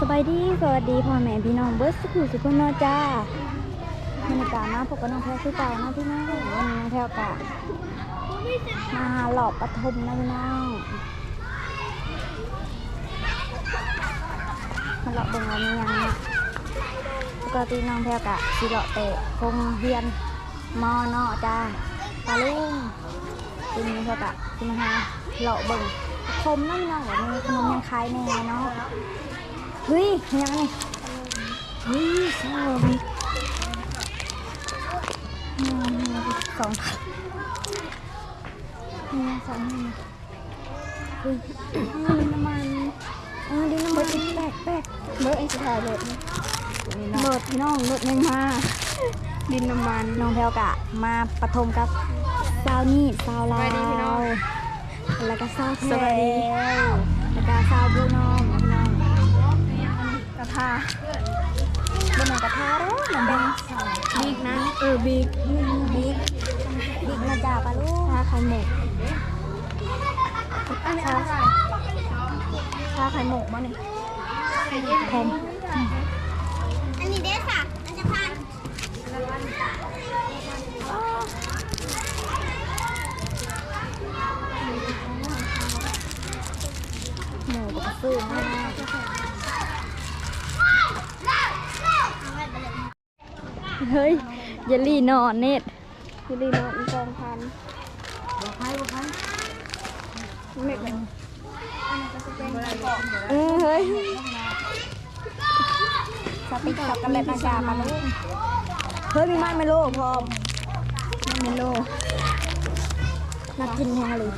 สบายดีสวัสดีพ่อแม่พี่น้องเบิร์ดสุขุสุขคนนอจ้าบรรยากาศนะพวกกับน้องแพรคือเก่านะพี่น้องวันนี้น้องแพรกะมาหลอกปฐมนะพี่น้องมาหลอกเบิ่งว่ามีหยังเนี่ยปกติน้องแพรกะสิหลอกเตะคงเฮียนมอนาะจ้าตาลุงทีนี้แพรกะสิมาหาหลอกเบิ่งปฐมนะพี่น้องว่ามีขนมยังขายแน่เนาะ เฮ้ยยังไงเฮ้ยสาวบิ๊กนี่สองพันนี่สองเฮ้ยดินน้ำมันเออดินน้ำมันแปลกแปลกเบอร์ไอ้สุดท้ายเลยเบิดพี่น้องเบิดยังมาดินน้ำมันน้องแพลวกะ มาปฐมกับสาวนี่สาวลาวแล้วก็สาวแพรสวัสดีแล้วก็สาวบูน้องาบนหนังกระทะแล้วมันเป็นบิ๊กนะเออบิ๊กบิ๊กบิ๊กมาจ่าปะลูกชาไข่หมกอันนี้อะไรชาไข่หมกบ้านี่แพงอันนี้เด้ค่ะอันจะพันหมูกับซื้อมาก เฮ้ยเยลลี่นอนเน็ตยูรีนอนอีกสองพันเม็ดเออเฮ้ยสติ๊กช็อกโกแลตมาจากปะลูกเฮ้ยมีมันเมโลพร้อมมันเมโลน่ากินแฮงเลย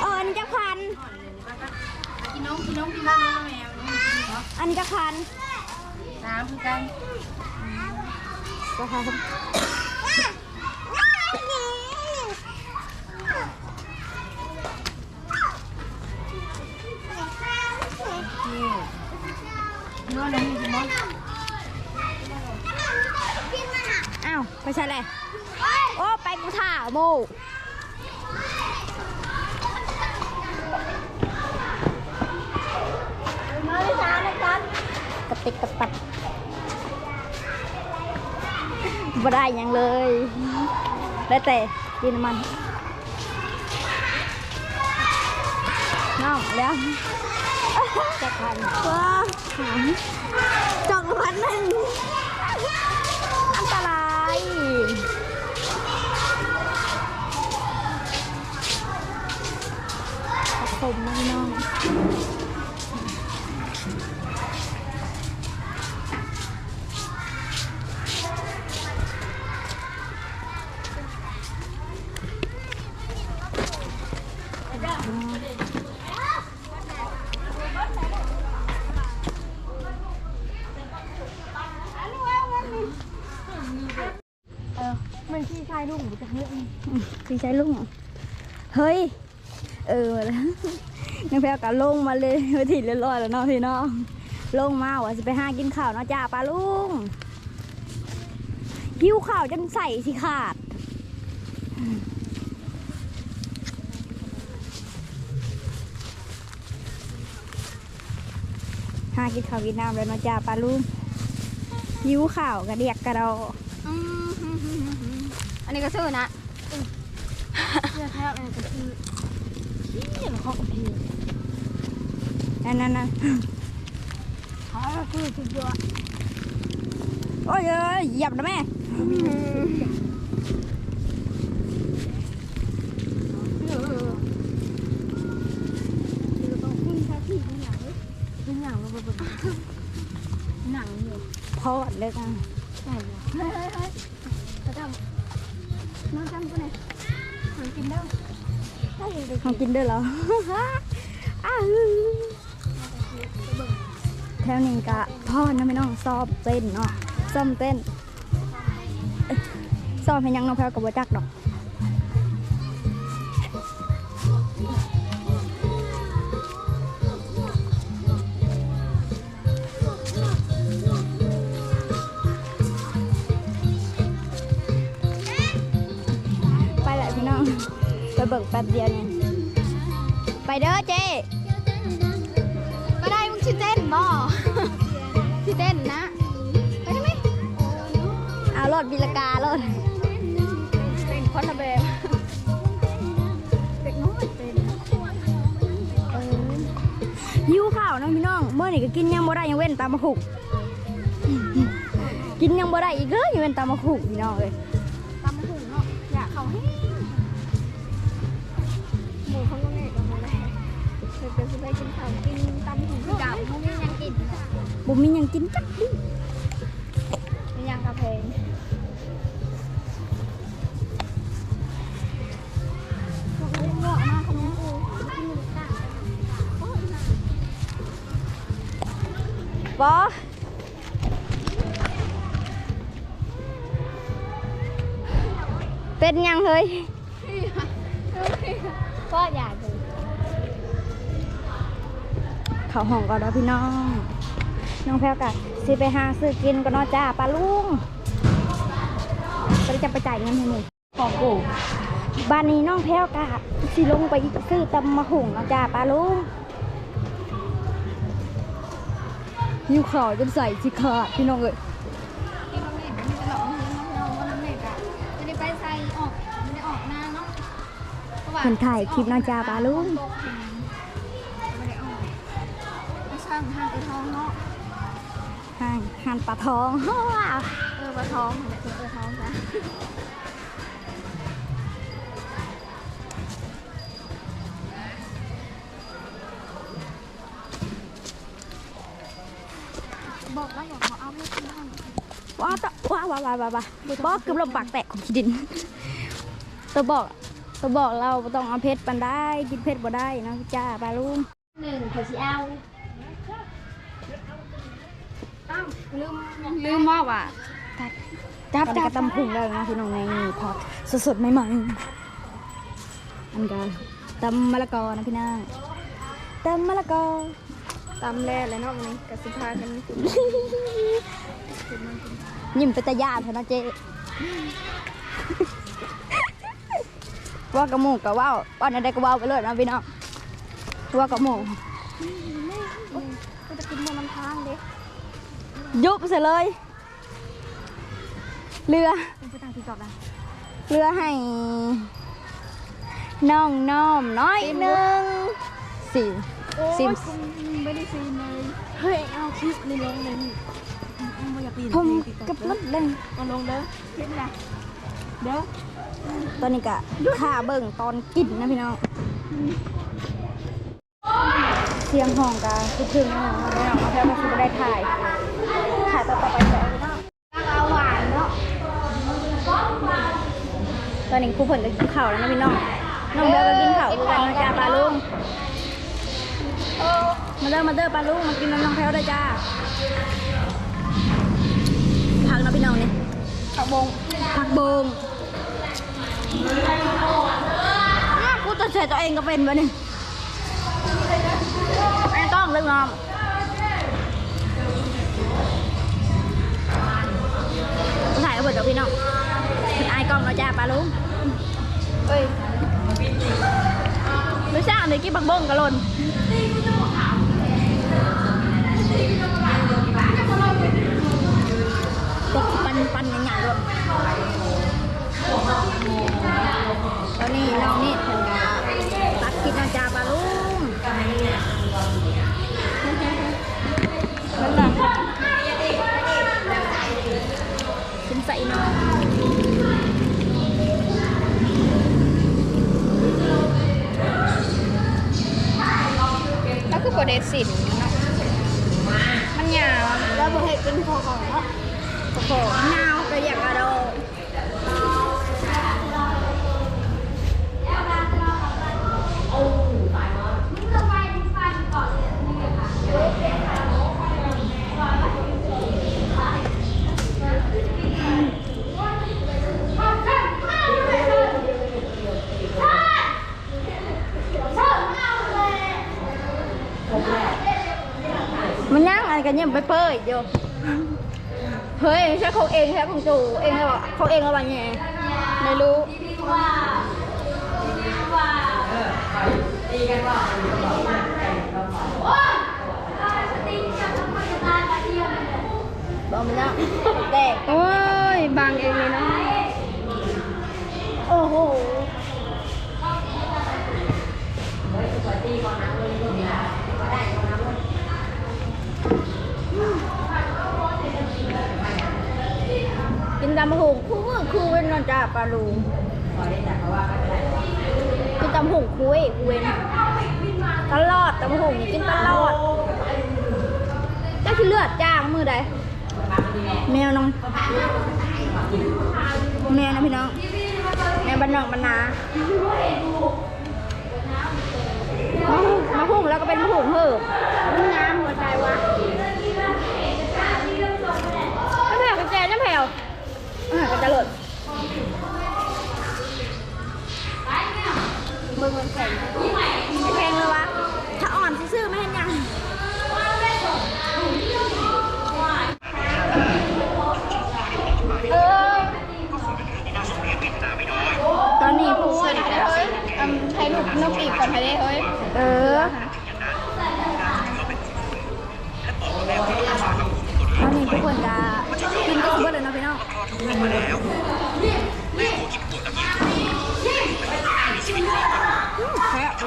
เอออันนี้จะพัน กินน้องกินน้องกินน้องแมวอันนี้จะพันน้ำคือกันจะพันเนื้อเลยมีกี่ม้อนอ้าวไม่ใช่เลยโอ้ไปกูถ่าโมกระ ติกตับบ่ได้ยังเลย ได้แต่กินมันน้องแล้วจะพันว้าหามจองละพันหนึ่งอันตรายผสมนะพี่ น้อมันที่ชายลูกหรือจะเฮ้ยพี่ใช้ลุงเห้ย เออแล้วนักแพลกับลงมาเลยไปถิ่นเรียบร้อยแล้วเนาะพี่เนาะลงมาว่าจะไปห้ากินข้าวเนาะจ้าปลาลุงหิวข้าวจนใส่สิขาด กินข้าวกินน้ำแล้วเนาะจ้าปลาลุงหิวข้าวกระเดียกกระดออันนี้ก็ซื้อนะเสื้อแท้อันนี้ก็ซื้อนี่มันของพี่นั่นนั่นนั่นเขาคือสุดยอดโอ้ยเอ้ยเหยียบนะแม่ ต้องขึ้นแค่ที่นี่หนังนี่หนังเราแบบหนัง อยู่พอดเลยกันใช่เลยเฮ้ยเฮ้ยเฮ้ยกระดำน้องจำกูหน่อยหนังกินได้ได้เลยของกินด้วยเหรอ อ้าวแถวนี้กะพ่อนะไม่น้องซอบเต้นเนาะซ่อมเต้นเอ้ยซ่อมให้ยังน้องแพลวกับบัจักดอก ไปแหละพี่น้องไปเบิกแป๊บเดียวเนี่ยไปเด้อเจ๊ก็ได้มึงชิเต้นบ่ชิเต้นนะไปได้ไหมเอารถบิลการถเป็นคนละแบบเด็กน้อยเป็นหิวข้าวนะพี่น้องเมื่อนี่ก็กินยังบ่ได้ยังเว้นตามมาขุกกินยังบ่ได้อีกเลยยังเว้นตามมาขุกพี่น้องเลย หมูเขาก็เงยกันมาเลยเดี๋ยวจะไปกินข้าวกินตำหุ่ง กับมึงยังกินบ่มีหยังกินจักดิมียังกระเพงบ่เป็นหยังเฮ้ยก็อยากดูเข้าห้องก่อนแล้วพี่น้อง น้องแพรวกะสิไปหาซื้อกินก็นอจ้าปลาลุงก็จะไปจ่ายเงินให้หนูของกูบ้านนี้น้องแพรวกะสิลงไปซื้อตำมะหุงเนาะจ้าปลาลุงหิวข่าวจนใส่สิขาดพี่น้องเอ้ย คนถ่ายคลิปเนาะจ้าปลาลุงไม่ได้ออกไม่ช่างห้างไอทองเนาะห่างหันปลาทองว้าวเออปลาทองเนี่ยคือเออทองจ้ะบอกว่าอยากมาเอาไม่กินห้องว้าวตะว้าวว้าวว้าวว้าวว้าวบอกเกือบลมปากแตกของขี้ดินตัวบอก ตัวบอกเราบ่ต้องเอาเพชรปันได้กินเพชรบ่ได้นะจ้าปลาลุงหนึ่งเขาสิเอาอ้าวลืมลืมว่าว่ะจับจับตำผุงแล้วนะพี่น้องในนี่พอสดๆใหม่ๆอันกันตำมะละกอนะพี่นางตำมะละกอตำแร่เลยเนาะวันนี้กับสิพากันกินยิ้มเป็นตาญาติเถอะนะเจ๊ ว่ากระหมูกะว่าวว่าอะไรก็ว่าวไปเลยนะพี่น้องว่ากระหมูก็จะกินมันน้ำทางเด็กยุบเสียเลย เรือเป็นไปตามที่ตอบนะเรือให้น้องน้อมน้อยหนึ่งสี่ซิมไม่ได้ซีนเลยเฮ้ยเอาคลิปในลงเลยนี่ไม่อยากปีนผมกับรถเลยมาลงเด้อคลิปนะเด้อ ตอนนี้กะข่าเบิ่งตอนกินนะพี่น้อง เสียงห้องกะคิดถึงนะพี่น้องมาแค่มาคือได้ถ่าย ถ่ายต่อต่อไปต่อพี่น้องเอาหวานเนาะ ตอนนี้ครูเพิ่นก็กินข้าวแล้วนะพี่น้อง น้องเบลก็กินข้าวด้วยกันนะจ้าปลาลุงมาเด้อมาเด้อปลาลุงมากินน้ำน้องแพลวด้วยจ้าพักนะพี่น้องนี่ผักบงผักบง อ้าวกูจะเฉยตัวเองก็เป็นวะนี่ไม่ต้องเรื่องน้องกูถ่ายกับเบิดกับพี่น้องเป็นไอายกล้องเนาจ้าปลาลุงเอ้ยไม่ใช่อันนี้กินผักบงกะหล่นตกปันปันใหญ่ๆด้วย ตอนนี้น้องนี่เพิ่นกะตักกินน้ำจาปลาลุงนั่นแหละสงสัยน้องแล้วคือโปรเดสินเนาะมันยาวแล้วโปรเดเป็นพอของเนาะโอ้โหเงาก็อยากกระโดด มันย่างอะไรกันเนี่ยไปเปิดอยู่เฮ้ยใช่เขาเองใช่ของจูเองเหรอเขาเองเหรอวะเนี่ยไม่รู้บอกมันแล้วแตกโอ้ยบางเองเลยเนาะโอ้โหกินตำบักหุงคู่มือคู่เว้นนอนจ้าปลาลูกินตำหุงคู่เว้ยคู่เว้นตลอดตำหุงกินตลอดเจ้าคือเลือดจ้างมือใดแมวน้องแม่นะพี่น้องแม่บ้านนอกบ้านนามาหุ่งแล้วก็เป็นมาหุ่งเหิบมันงามหัวใจวะน้ำแผ่วกันแจน้ำแผ่วอ่าก็จะหล่น เบิ่ง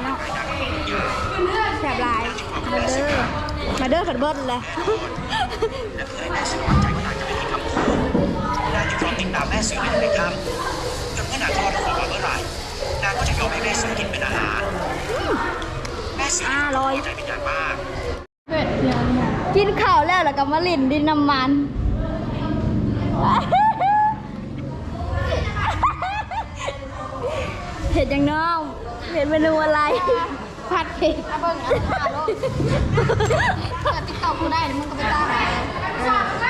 พี่น้องแซ่บหลายมาเด้อมาเด้อขัดเบิดเลยนางจะยอมติดตามแม่ซื้อไปในถ้ำจนเมื่อนางคลอดลูกออกมาเมื่อไหร่นางก็จะยอมให้แม่ซื้อกินเป็นอาหารแม่ซื้ออร่อยใจเป็นอย่างมากเผ็ดเพียงเนี่ยกินข้าวแล้วแล้วก็มาลิ่นดินน้ำมัน เห็ดยังน้องเห็ดเมนูอะไร ผัดเผ็ดถ้าเบิ่งอันนี้โลกเกิดติ๊กต็อกกูได้มึงก็ไปตาไป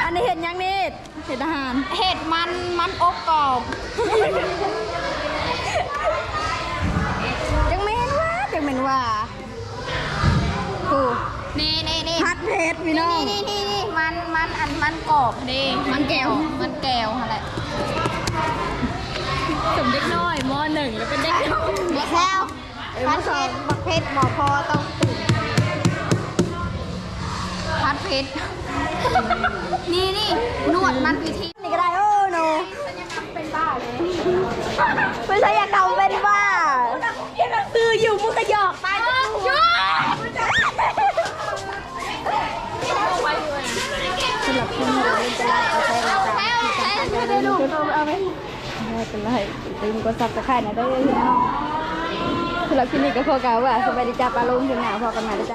อันนี้เห็ดยังนี่เห็ดอาหาร เห็ดมันมันอบกรอบยังไม่เห็นว่ายังเป็นว่าโอ้นี่นี่นี่ผัดเผ็ดพี่น้องนี่นี่นี่มันมันอันมันกรอบนี่มันแก้วมันแก้วอะไร สมเด็กน้อยมหนึ่งแล้วเป็นเด็กน้อยเด็กแล้วพันเพชรบักเพชรหมอพอต้องตื่นพัดเพชรนี่นี่นวดมันวิธีนี่ก็ได้โอ้โนเป็นบ้าเลยไม่ใช่อยากทำเไม่เป็นไรลืมกดซับสไครต์นะได้เลยพี่น้องสำหรับคลิปนี้ก็พอกันว่าสบายดีจ้าปลาลุงถึงหนาวพอกันใหม่นะจ้า